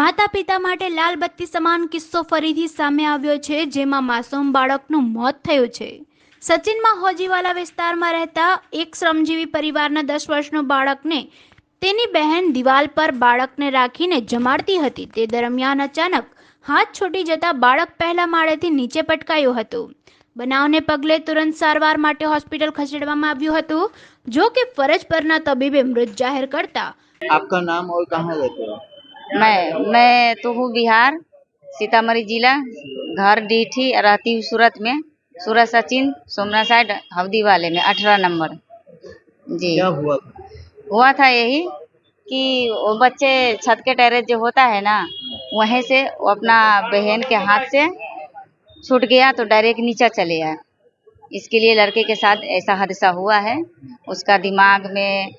માતા પિતા માટે લાલ બત્તી સમાન કિસ્સો ફરીથી સામે આવ્યો છે, જેમાં માસૂમ બાળકનું મોત થયું છે. સચિનમાં હોજીવાલા વિસ્તારમાં રહેતા એક શ્રમજીવી પરિવારના દસ વર્ષનો બાળકને તેની બહેન દિવાલ પર બાળકને રાખીને જમાડતી હતી. તે દરમિયાન અચાનક હાથ છૂટી જતા બાળક પહેલા માળેથી નીચે પટકાયું હતું. બનાવને પગલે તુરંત સારવાર માટે હોસ્પિટલ ખસેડવામાં આવ્યું હતું. જો કે ફરજ પરના તબીબે મૃત જાહેર કરતા આપકા નામ ઓર કહા રહેતે હો मैं मैं तो हूँ बिहार सीतामढ़ी जिला घर डीठी रहती हूँ सूरत में सूरत सचिन सोमनाथ साइड हवदी वाले में अठारह नंबर। जी। क्या हुआ? हुआ था यही कि वो बच्चे छत के टेरेस जो होता है ना वहीं से वो अपना बहन के हाथ से छूट गया तो डायरेक्ट नीचे चले आया इसके लिए लड़के के साथ ऐसा हादसा हुआ है उसका दिमाग में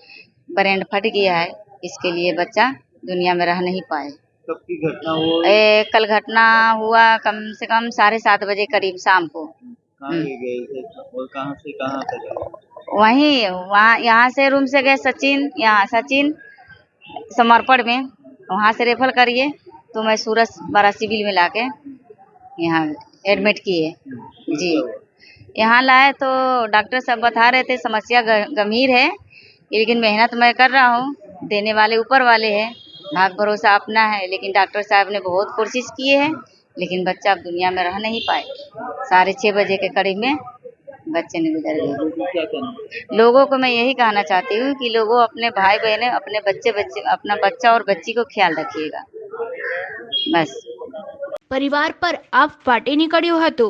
ब्रेन फट गया है इसके लिए बच्चा दुनिया में रह नहीं पाए। कब की घटना हुआ ए, कल घटना हुआ कम से कम साढ़े सात बजे करीब शाम को। कहाँ कहाँ से कहाँ तक वहीं वहाँ यहाँ से रूम से गए सचिन यहाँ सचिन समर्पण में। वहाँ से रेफर करिए तो मैं सूरज बारा सिविल में लाके यहाँ एडमिट किए। जी। यहाँ लाए तो डॉक्टर सब बता रहे थे समस्या गंभीर है लेकिन मेहनत मैं कर रहा हूँ। देने वाले ऊपर वाले हैं। भाग भरोसा अपना है लेकिन डॉक्टर साहब ने बहुत कोशिश किए हैं लेकिन बच्चा अब दुनिया में रह नहीं पाए साढ़े छः बजे के करीब में बच्चे ने गुजर गए लोगों को क्या करना है? लोगों को मैं यही कहना चाहती हूँ कि लोगों अपने भाई बहने अपने बच्चे बच्चे अपना बच्चा और बच्ची को ख्याल रखिएगा बस પરિવાર પર આફ ફાટી નીકળ્યું હતું